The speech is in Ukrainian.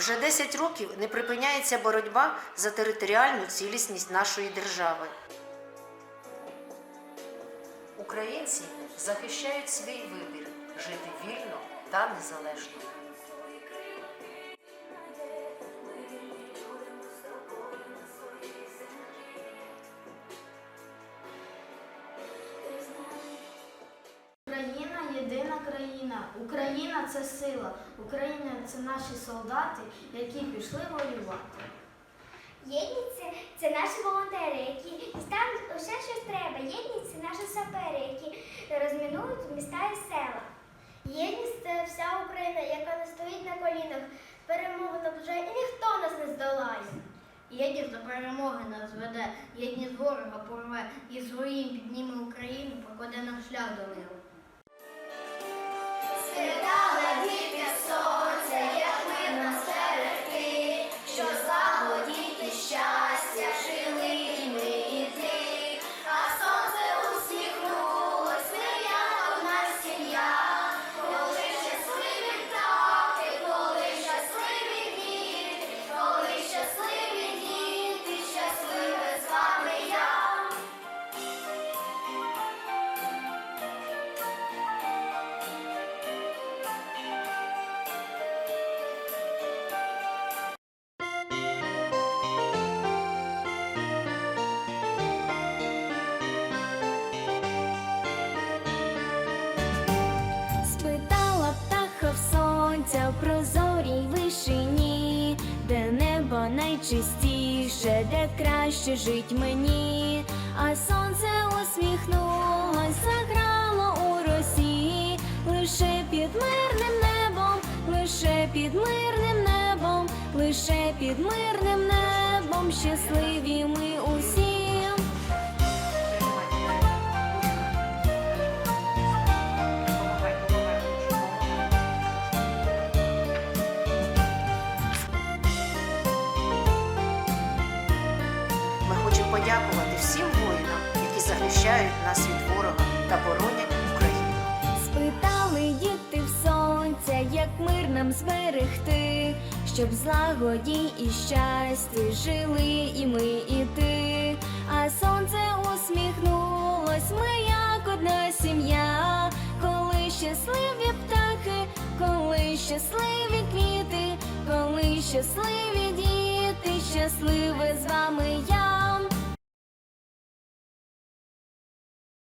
Вже 10 років не припиняється боротьба за територіальну цілісність нашої держави. Українці захищають свій вибір жити вільно та незалежно. Україна єдина країна. Україна це сила. Україна це наші солдати, які пішли воювати. Єдність це, наші волонтери, які дістануть усе, що треба. Єдність це наші сапери, які розмінують міста і села. Єдність це вся Україна, яка не стоїть на колінах, перемогу наближає, і ніхто нас не здолає. Єдність до перемоги нас веде, єдність ворога порве і своїм підніме Україну, покладе нам шлях до миру. Небо найчистіше, де краще жить мені, а сонце усміхнулось, заграло у росі, лише під мирним небом, лише під мирним небом, лише під мирним небом, щасливі ми подякувати всім воїнам, які захищають нас від ворога та боронять Україну. Спитали діти в сонця, як мир нам зберегти, щоб злагоді і щасті жили і ми, і ти. А сонце усміхнулось, ми як одна сім'я, коли щасливі птахи, коли щасливі квіти, коли щасливі діти, щасливе з вами.